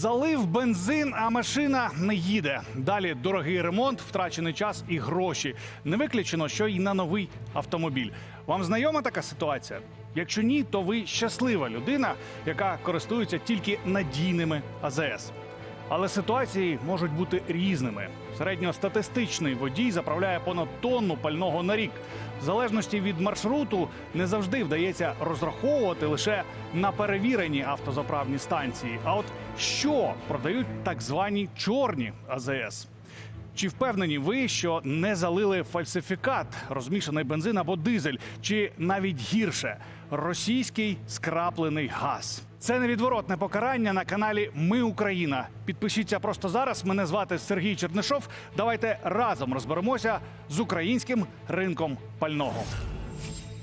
Залив бензин, а машина не їде. Далі дорогий ремонт, втрачений час і гроші. Не виключено, що й на новий автомобіль. Вам знайома така ситуація? Якщо ні, то ви щаслива людина, яка користується тільки надійними АЗС. Але ситуації можуть бути різними. Середньостатистичний водій заправляє понад тонну пального на рік. В залежності від маршруту не завжди вдається розраховувати лише на перевірені автозаправні станції. А от що продають так звані чорні АЗС? Чи впевнені ви, що не залили фальсифікат, розмішаний бензин або дизель, чи навіть гірше російський скраплений газ? Це невідворотне покарання на каналі Ми Україна. Підпишіться просто зараз. Мене звати Сергій Чернишов. Давайте разом розберемося з українським ринком пального.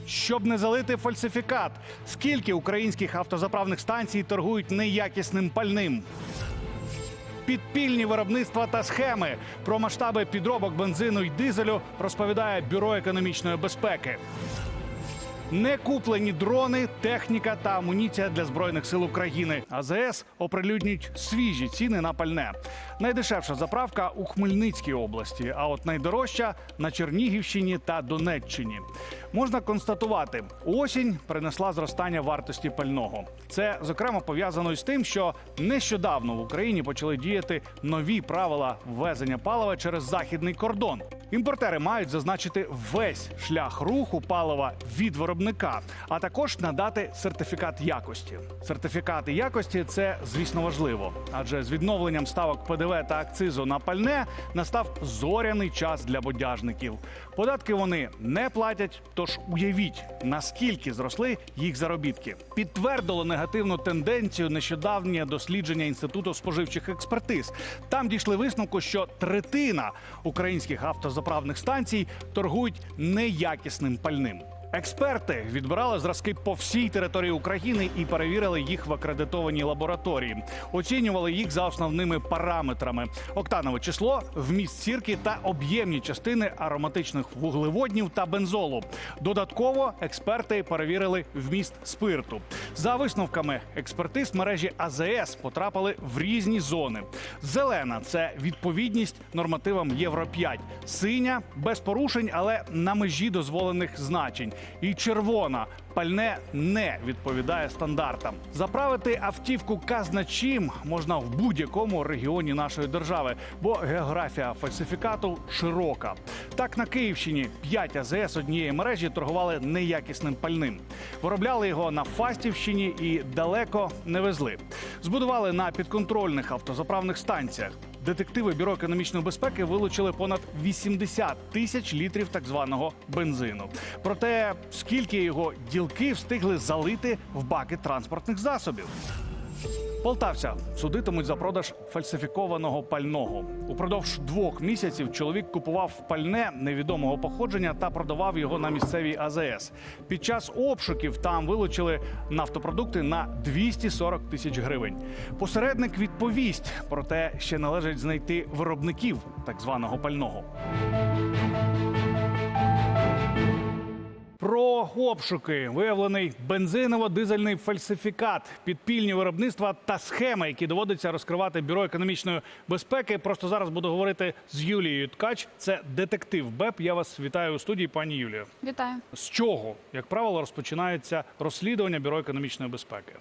Щоб не залити фальсифікат, скільки українських автозаправних станцій торгують неякісним пальним? Підпільні виробництва та схеми про масштаби підробок бензину й дизелю розповідає бюро економічної безпеки. Не куплені дрони, техніка та амуніція для збройних сил України. АЗС оприлюднюють свіжі ціни на пальне. Найдешевша заправка у Хмельницькій області, а от найдорожча на Чернігівщині та Донеччині. Можна констатувати, осінь принесла зростання вартості пального. Це зокрема пов'язано із тим, що нещодавно в Україні почали діяти нові правила ввезення палива через західний кордон. Імпортери мають зазначити весь шлях руху палива від виробника, а також надати сертифікат якості. Сертифікати якості це звісно важливо, адже з відновленням ставок ПДВ та акцизу на пальне настав зоряний час для бодяжників. Податки вони не платять. Тож уявіть, наскільки зросли їх заробітки. Підтвердило негативну тенденцію нещодавнє дослідження інституту споживчих експертиз. Там дійшли висновку, що третина українських автозаправних станцій торгують неякісним пальним. Експерти відбирали зразки по всій території України і перевірили їх в акредитованій лабораторії. Оцінювали їх за основними параметрами: октанове число, вміст сірки та об'ємні частини ароматичних вуглеводнів та бензолу. Додатково експерти перевірили вміст спирту. За висновками експертиз мережі АЗС потрапили в різні зони. Зелена це відповідність нормативам Євро 5 синя без порушень, але на межі дозволених значень. І червона пальне не відповідає стандартам. Заправити автівку казна чим можна в будь-якому регіоні нашої держави, бо географія фальсифікату широка. Так на Київщині 5 АЗС однієї мережі торгували неякісним пальним. Виробляли його на Фастівщині і далеко не везли. Збудували на підконтрольних автозаправних станціях. Детективи бюро економічної безпеки вилучили понад 80 тисяч літрів так званого бензину. Проте скільки його ділки встигли залити в баки транспортних засобів. Полтавця судитимуть за продаж фальсифікованого пального. Упродовж двох місяців чоловік купував пальне невідомого походження та продавав його на місцевій АЗС. Під час обшуків там вилучили нафтопродукти на 240 тисяч гривень. Посередник відповість, проте ще належить знайти виробників так званого пального. Про обшуки виявлений бензиново-дизельний фальсифікат, підпільні виробництва та схеми, які доводиться розкривати бюро економічної безпеки. Просто зараз буду говорити з Юлією Ткач. Це детектив БЕП. Я вас вітаю у студії, пані Юлію. Вітаю. З чого, як правило, розпочинається розслідування бюро економічної безпеки?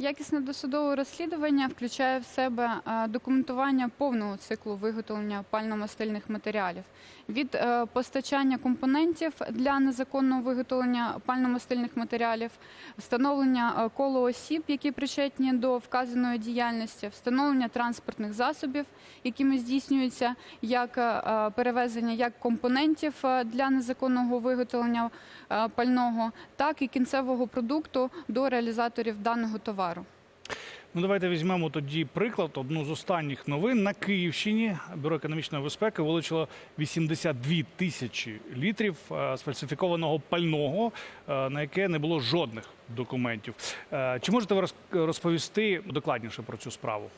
Якісне досудове розслідування включає в себе е, документування повного циклу виготовлення пально-мастильних матеріалів від е, постачання компонентів для незаконного виготовлення пально-мастильних матеріалів, встановлення е, коло осіб, які причетні до вказаної діяльності, встановлення транспортних засобів, якими здійснюється як перевезення як компонентів для незаконного виготовлення пального, так і кінцевого продукту до реалізаторів даного товару. Ну, давайте візьмемо тоді приклад. Одну з останніх новин на Київщині бюро економічної безпеки вилучило 82 тисячі літрів е, сфальсифікованого пального, е, на яке не було жодних документів. Е, Чи можете ви роз- розповісти докладніше про цю справу?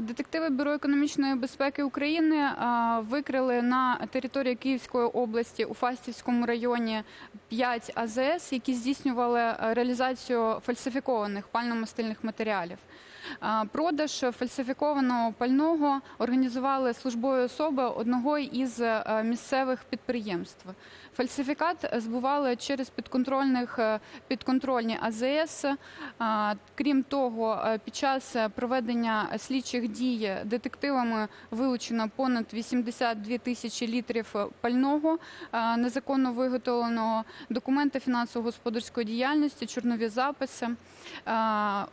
Детективи Бюро економічної безпеки України викрили на території Київської області у Фастівському районі 5 АЗС, які здійснювали е, реалізацію фальсифікованих пально-мастильних матеріалів. Продаж фальсифікованого пального організували службові особи одного із е, місцевих підприємств. Фальсифікат збували через підконтрольних е, підконтрольні АЗС. Крім того, е, під час проведення слідчих дій детективами вилучено понад 82 тисячі літрів пального е, незаконно виготовленого, документи фінансово-господарської діяльності, чорнові записи. Е,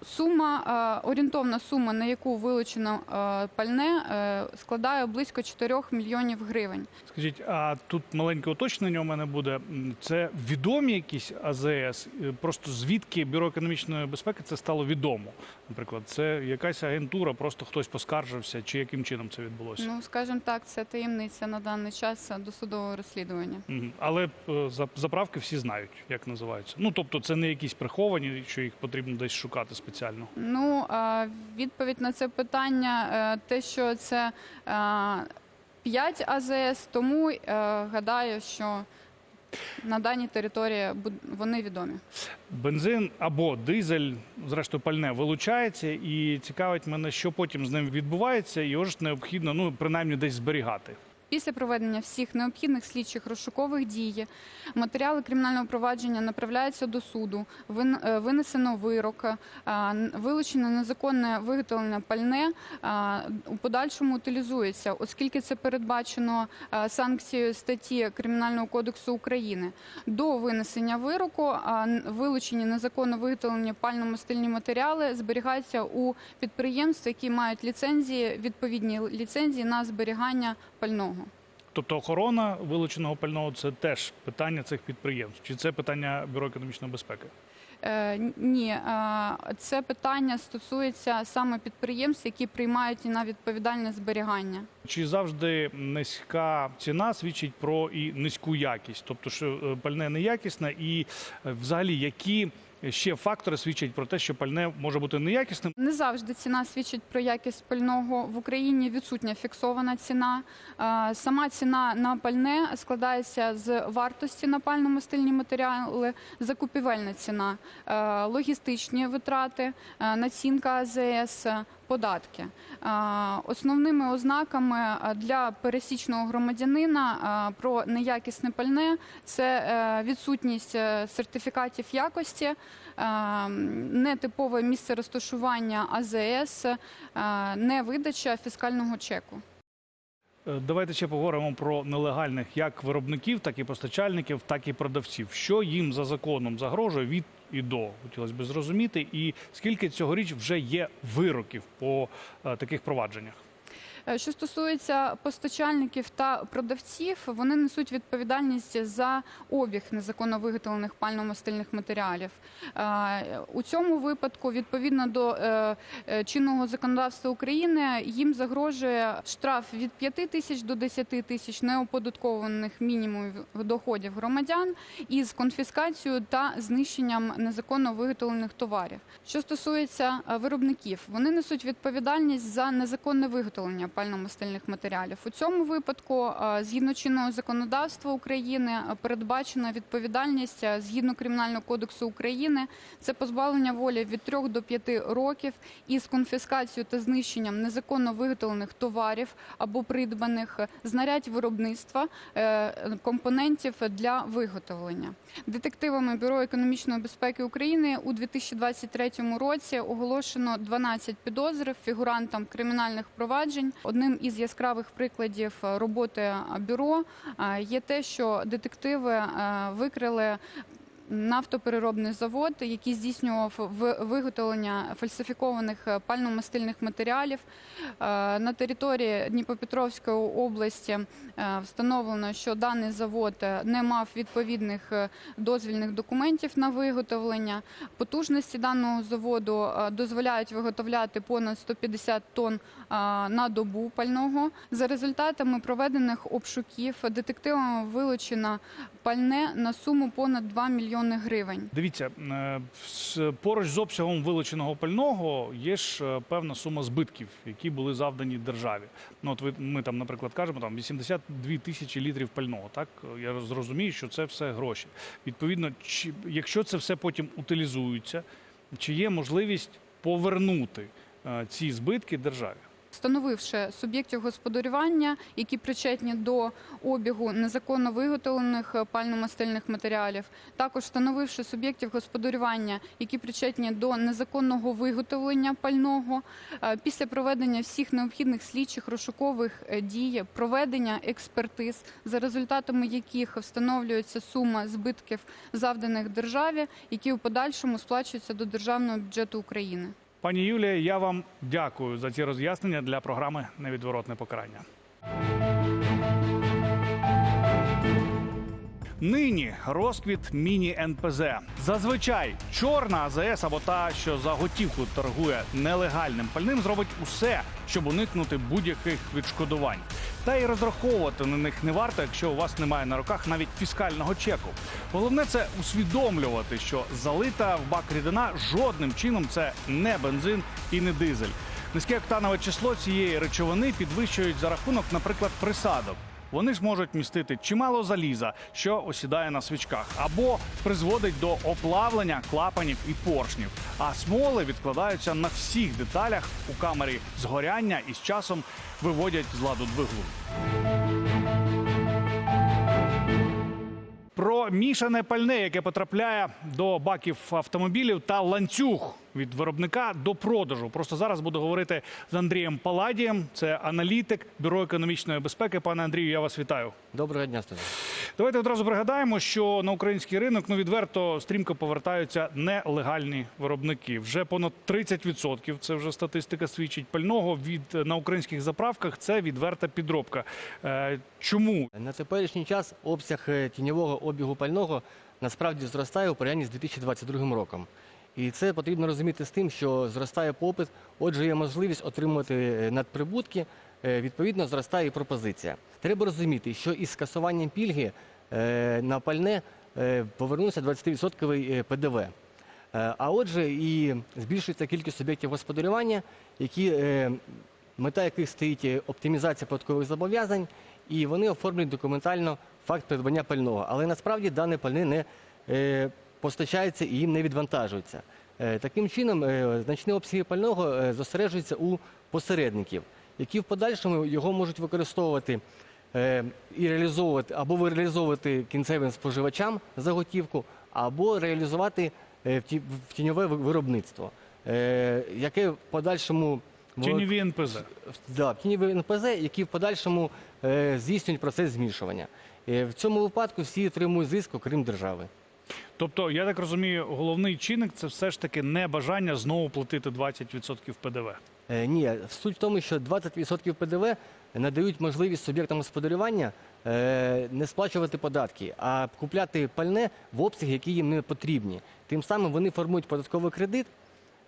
Сума, е, орієнтовна сума, на яку вилучено е, пальне, е, складає близько 4 мільйонів гривень. Скажіть, а тут маленьке уточнення у мене буде. Це відомі якісь АЗС? Е, Просто звідки Бюро економічної безпеки це стало відомо? Наприклад, це якась агентура, просто хтось поскаржився, чи яким чином це відбулося? Ну, скажімо так, це таємниця на даний час досудового розслідування. Але е, заправки всі знають, як називаються. Ну тобто, це не якісь приховані, що їх потрібно десь шукати спеціально. Ну, відповідь на це питання, е, те, що це 5 АЗС, тому е, гадаю, що на даній території вони відомі. Бензин або дизель, зрештою пальне, вилучається, і цікавить мене, що потім з ним відбувається, його ж необхідно, ну принаймні, десь зберігати. Після проведення всіх необхідних слідчих розшукових дій матеріали кримінального провадження направляються до суду. е, Винесено вирок, е, вилучено незаконне виготовлене пальне е, у подальшому утилізується, оскільки це передбачено санкцією статті Кримінального кодексу України. До винесення вироку вилучені незаконно виготовлені пально-мастильні матеріали зберігаються у підприємств, які мають ліцензії, відповідні ліцензії на зберігання пального. Тобто охорона вилученого пального це теж питання цих підприємств, чи це питання бюро економічної безпеки? Е, ні, е, це питання стосується саме підприємств, які приймають на відповідальне зберігання. Чи завжди низька ціна свідчить про і низьку якість? Тобто, що е, пальне неякісне, і е, взагалі які ще фактори свідчать про те, що пальне може бути неякісним? Не завжди ціна свідчить про якість пального. В Україні відсутня фіксована ціна. Сама ціна на пальне складається з вартості на пальному стильні матеріали, закупівельна ціна, логістичні витрати, націнка АЗС. Податки Е, основними ознаками е, для пересічного громадянина е, про неякісне пальне це відсутність сертифікатів якості, нетипове місце розташування АЗС, невидача фіскального чеку. Давайте ще поговоримо про нелегальних як виробників, так і постачальників, так і продавців. Що їм за законом загрожує від і до хотілося б зрозуміти, і скільки цьогоріч вже є вироків по е, таких провадженнях. Е, Що стосується постачальників та продавців, вони несуть відповідальність за обіг незаконно виготовлених пально-мастильних матеріалів. Е, У цьому випадку, відповідно до е, чинного законодавства України, їм загрожує штраф від 5 тисяч до 10 тисяч неоподаткованих мінімумів доходів громадян із конфіскацією та знищенням незаконно виготовлених товарів. Що стосується виробників, вони несуть відповідальність за незаконне виготовлення пально-мастильних матеріалів. У цьому випадку, е, згідно чинного законодавства України, е, передбачена відповідальність е, згідно Кримінального кодексу України. Це позбавлення волі від 3 до 5 років із конфіскацією та знищенням незаконно виготовлених товарів або придбаних знарядь виробництва компонентів для виготовлення. Детективами Бюро економічної безпеки України у 2023 році оголошено 12 підозр фігурантам кримінальних проваджень. Одним із яскравих прикладів е, роботи бюро е, є те, що детективи е, викрили нафтопереробний завод, який здійснював ви- виготовлення фальсифікованих е, пально-мастильних матеріалів. Е, На території Дніпропетровської області е, встановлено, що даний завод не мав відповідних дозвільних документів на виготовлення. Потужності даного заводу дозволяють виготовляти понад 150 тонн на добу пального. За результатами проведених обшуків детективами вилучено пальне на суму понад 2 мільйони гривень. Дивіться, е, поруч з обсягом вилученого пального є ж е, певна сума збитків, які були завдані державі. Ну, от ви, ми там, наприклад, кажемо, там 82 тисячі літрів пального. Так я зрозумію, що це все гроші. Відповідно, чи якщо це все потім утилізується, чи є можливість повернути е, ці збитки державі. Встановивши суб'єктів господарювання, які причетні до обігу незаконно виготовлених е, пально-мастильних матеріалів, також встановивши суб'єктів господарювання, які причетні до незаконного виготовлення пального, е, після проведення всіх необхідних слідчих розшукових е, дій, проведення експертиз, за результатами яких встановлюється сума збитків, завданих державі, які у подальшому сплачуються до державного бюджету України. Пані Юлія, я вам дякую за ці роз'яснення для програми Невідворотне покарання. Нині розквіт міні-НПЗ. Зазвичай чорна АЗС або та, що за готівку торгує нелегальним пальним, зробить усе, щоб уникнути будь-яких відшкодувань. Та й розраховувати на них не варто, якщо у вас немає на руках навіть фіскального чеку. Головне це усвідомлювати, що залита в бак рідина жодним чином це не бензин і не дизель. Низьке октанове число цієї речовини підвищують за рахунок, наприклад, присадок. Вони ж можуть містити чимало заліза, що осідає на свічках, або призводить до оплавлення клапанів і поршнів. А смоли відкладаються на всіх деталях у камері згоряння і з часом виводять з ладу двигун. Про мішане пальне, яке потрапляє до баків автомобілів, та ланцюг від виробника до продажу. Просто зараз буду говорити з Андрієм Паладієм. Це аналітик бюро економічної безпеки. Пане Андрію, я вас вітаю. Доброго дня, Степан. Давайте одразу пригадаємо, що на український ринок ну відверто стрімко повертаються нелегальні виробники. Вже понад 30%, Це вже статистика свідчить пального від на українських заправках. Це відверта підробка. Е, чому На теперішній час обсяг е, тіньового обігу пального насправді зростає у порівнянні з 2022 роком. І це потрібно розуміти з тим, що зростає попит, отже, є можливість отримувати е, надприбутки, е, відповідно, зростає і пропозиція. Треба розуміти, що із скасуванням пільги е, на пальне повернувся 20% ПДВ. А отже, і збільшується кількість суб'єктів господарювання, які, мета яких стоїть оптимізація податкових зобов'язань, і вони оформлюють документально факт придбання пального. Але насправді дане пальне не постачається і їм не відвантажується. Е, Таким чином, е, значні обсяги пального е, зосереджуються у посередників, які в подальшому його можуть використовувати і реалізовувати або реалізовувати кінцевим споживачам за готівку, або реалізувати в тіньове виробництво, яке в подальшому тіньові НПЗ? Да, тіньові НПЗ, які в подальшому здійснюють процес змішування. В цьому випадку всі отримують зиск, окрім держави. Тобто, я так розумію, головний чинник це все ж таки не бажання знову платити 20% ПДВ. Е, ні, суть в тому, що 20% ПДВ надають можливість суб'єктам господарювання е, не сплачувати податки, а купляти пальне в обсяги, які їм не потрібні. Тим самим вони формують податковий кредит,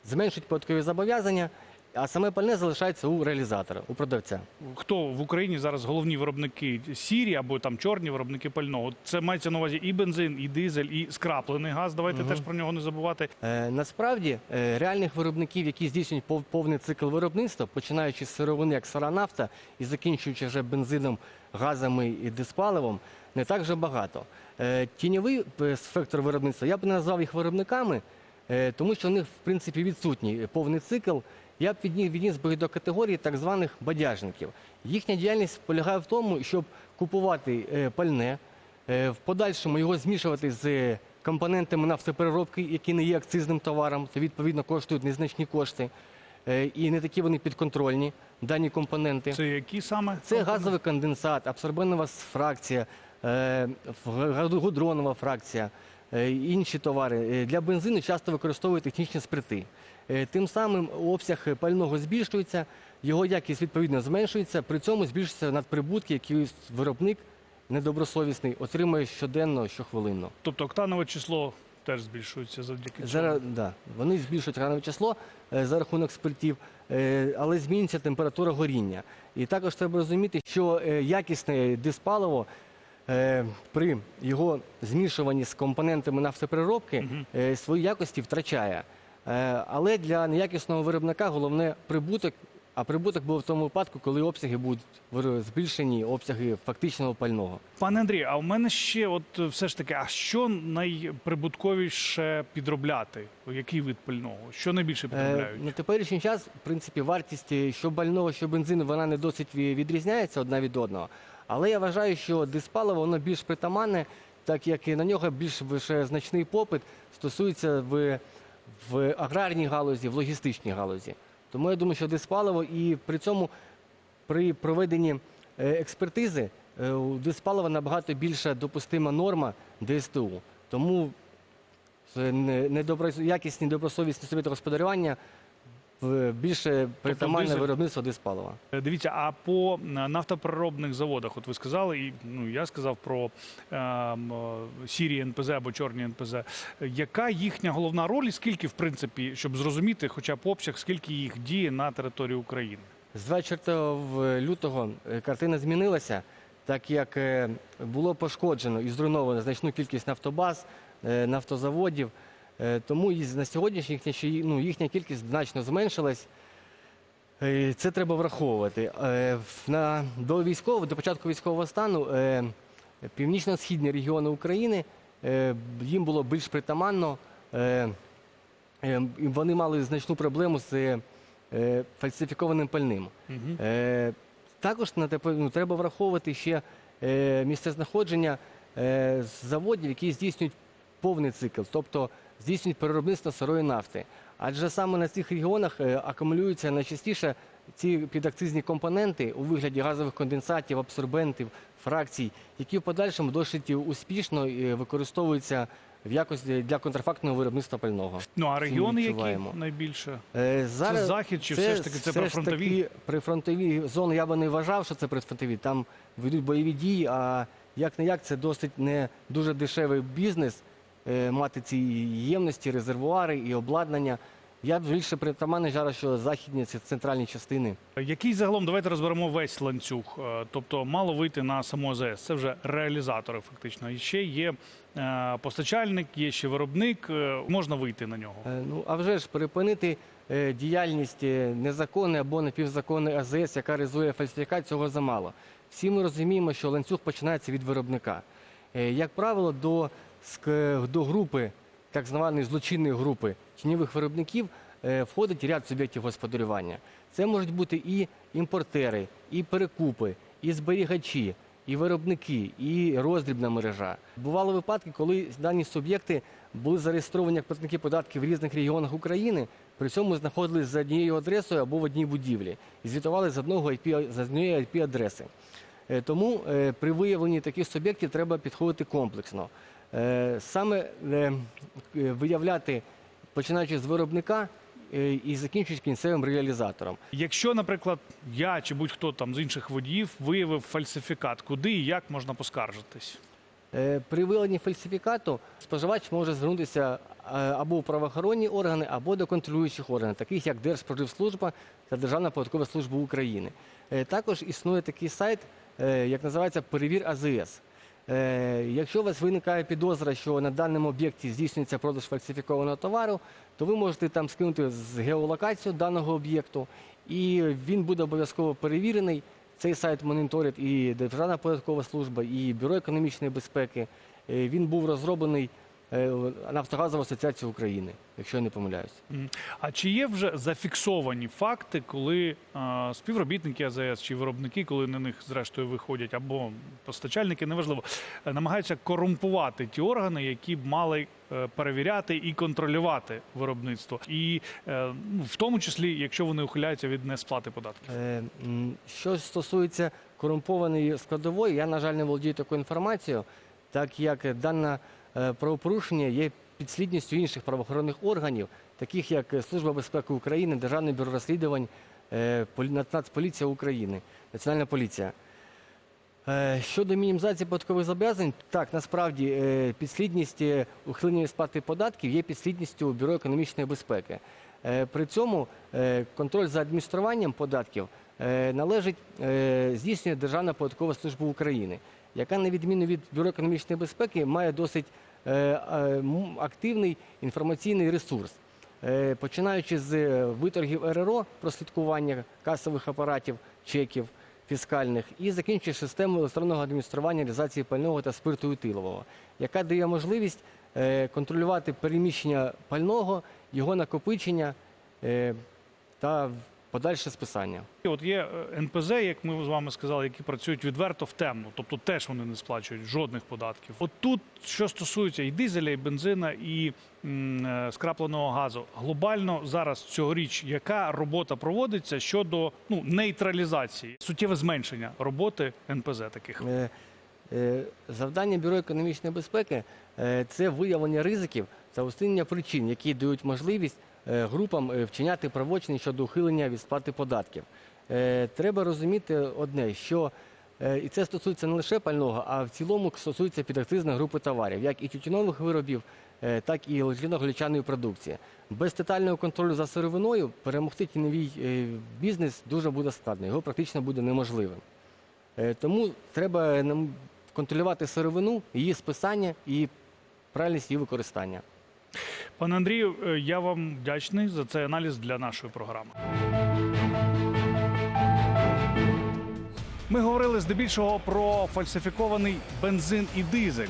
зменшують податкові зобов'язання, а саме пальне залишається у реалізатора, у продавця. Хто в Україні зараз головні виробники сірі або там чорні виробники пального? Це мається на увазі і бензин, і дизель, і скраплений газ. Давайте теж про нього не забувати. Е, Насправді е, реальних виробників, які здійснюють пов- повний цикл виробництва, починаючи з сировини, як сира нафта, і закінчуючи вже бензином, газами і диспаливом, не так вже багато. Е, Тіньовий е, спектр виробництва, я б не назвав їх виробниками, е, тому що в них в принципі відсутній повний цикл. Я б відні- відніс би до категорії так званих бадяжників. Їхня діяльність полягає в тому, щоб купувати е, пальне, е, в подальшому його змішувати з е, компонентами нафтопереробки, які не є акцизним товаром, то відповідно коштують незначні кошти. Е, І не такі вони підконтрольні, дані компоненти. Це які саме Це газовий конденсат, абсорбенова фракція, е, гудронова фракція, е, інші товари. Е, Для бензину часто використовують технічні спирти. Е, Тим самим обсяг пального збільшується, його якість відповідно зменшується, при цьому збільшуються надприбутки, які виробник недобросовісний отримує щоденно, щохвилинно. Тобто октанове число теж збільшується завдяки цьому. Зараз да, вони збільшують ранове число е, за рахунок спиртів, е, але змінюється температура горіння. І також треба розуміти, що якісне диспаливо при його змішуванні з компонентами нафтопереробки е, свої якості втрачає. Е, але для неякісного виробника головне прибуток А прибуток був в тому випадку, коли обсяги будуть збільшені, обсяги фактичного пального. Пане Андрій, а в мене ще, от е, все ж таки, а що найприбутковіше підробляти? Який вид пального? Що найбільше Е, підробляють? На теперішній час, в принципі, вартість е, що пального, що бензину, вона не досить відрізняється одна від одного. Але я вважаю, що диспаливо воно більш притаманне, так як і на нього більш значний попит стосується в, в аграрній галузі, в логістичній галузі. Тому я думаю, що диспаливо і при цьому при проведенні е, експертизи е, у диспалива набагато більша допустима норма ДСТУ. Тому недобро- якісні добросовісні собі господарювання в- більше притаманне дизель- виробництво диспалива. Е, Дивіться, а по е, нафтопереробних заводах, от ви сказали, і ну я сказав про е, м, е, сірі НПЗ або чорні НПЗ. Е, Яка їхня головна роль, і скільки, в принципі, щоб зрозуміти, хоча б обсяг, скільки їх діє на території України? З 24 лютого е, картина змінилася, так як е, було пошкоджено і зруйновано значну кількість нафтобаз, е, нафтозаводів. Е, Тому і на сьогоднішній їхня, ну, їхня кількість значно зменшилась. Е, Це треба враховувати. Е, На, до військового, до початку військового стану північно-східні регіони України їм було більш притаманно. Вони мали значну проблему з фальсифікованим пальним. Угу. Також ну, треба враховувати ще місцезнаходження заводів, які здійснюють повний цикл, тобто здійснюють переробництво сирої нафти. Адже саме на цих регіонах е, акумулюються найчастіше ці підакцизні компоненти у вигляді газових конденсатів, абсорбентів, фракцій, які в подальшому досить успішно е, використовуються в якості для контрафактного виробництва пального. Ну а регіони, які найбільше? Е, Зараз захід чи все ж таки це прифронтові? таки прифронтові зони я би не вважав, що це прифронтові. Там ведуть бойові дії, а як не як це досить не дуже дешевий бізнес мати ці ємності, резервуари і обладнання. Я більше притаманний зараз, що західні ці центральні частини. Який загалом давайте розберемо весь ланцюг. Е, Тобто мало вийти на саму АЗС. Це вже реалізатори, фактично. І ще є е, постачальник, є ще виробник. е, Можна вийти на нього. Е, Ну, а вже ж припинити е, діяльність е, незаконної або напівзаконної АЗС, яка реалізує фальсифікацію, цього замало. Всі ми розуміємо, що ланцюг починається від виробника. Е, Як правило, до, до групи, так званої злочинної групи тіньових виробників е, входить ряд суб'єктів господарювання. Це можуть бути і імпортери, і перекупи, і зберігачі, і виробники, і роздрібна мережа. Бували випадки, коли дані суб'єкти були зареєстровані як платники податків в різних регіонах України, при цьому знаходились за однією адресою або в одній будівлі і звітували з одного IP, з однієї IP-адреси. Е, Тому е, при виявленні таких суб'єктів треба підходити комплексно. Е, Саме е, е, виявляти, починаючи з виробника е, і закінчуючи кінцевим реалізатором. Якщо, наприклад, я чи будь-хто там з інших водіїв виявив фальсифікат, куди і як можна поскаржитись? Е, При виявленні фальсифікату споживач може звернутися е, або в правоохоронні органи, або до контролюючих органів, таких як Держпродивслужба та Державна податкова служба України. Е, Також існує такий сайт, е, як називається Перевір АЗС. Е, Якщо у вас виникає підозра, що на даному об'єкті здійснюється продаж фальсифікованого товару, то ви можете там скинути з геолокацію даного об'єкту, і він буде обов'язково перевірений. Цей сайт моніторить і Державна податкова служба, і Бюро економічної безпеки. Е, Він був розроблений е, Нафтогазова асоціація України, якщо я не помиляюсь. А чи є вже зафіксовані факти, коли е, співробітники АЗС чи виробники, коли на них зрештою виходять, або постачальники, неважливо, е, намагаються корумпувати ті органи, які б мали е, перевіряти і контролювати виробництво, і е, ну, в тому числі, якщо вони ухиляються від несплати податків? Е, Що стосується корумпованої складової, я, на жаль, не володію такою інформацією, так як дане е, правопорушення є підслідністю інших правоохоронних органів, таких як е, Служба безпеки України, Державне бюро розслідувань, е, Полі- Нац- Нацполіція України, Національна поліція. Е, Щодо мінімізації податкових зобов'язань, так насправді е, підслідність е, ухилення сплати податків є підслідністю Бюро економічної безпеки. Е, При цьому е, контроль за адмініструванням податків е, належить е, здійснює Державна податкова служба України, яка на відміну від Бюро економічної безпеки має досить е, е, активний інформаційний ресурс. Е, Починаючи з виторгів РРО, прослідкування касових апаратів, чеків фіскальних, і закінчуючи системою електронного адміністрування реалізації пального та спирту етилового, яка дає можливість контролювати переміщення пального, його накопичення та подальше списання. І От є е, НПЗ, як ми з вами сказали, які працюють відверто в темну, тобто теж вони не сплачують жодних податків. От тут, що стосується і дизеля, і бензина, і м, е, скрапленого газу, глобально зараз цьогоріч яка робота проводиться щодо ну нейтралізації, суттєве зменшення роботи НПЗ таких. Е, Завдання Бюро економічної безпеки це виявлення ризиків та усунення причин, які дають можливість групам е, вчиняти правочини щодо ухилення від сплати податків. Е, Треба розуміти одне, що е, і це стосується не лише пального, а в цілому стосується підакцизної групи товарів, як і тютюнових виробів, е, так і лічно-глючаної продукції. Без детального контролю за сировиною перемогти тіньовий е, бізнес дуже буде складно, його практично буде неможливим. Е, Тому треба нам контролювати сировину, її списання і правильність її використання. Пане Андрію, е, я вам вдячний за цей аналіз для нашої програми. Ми говорили здебільшого про фальсифікований бензин і дизель.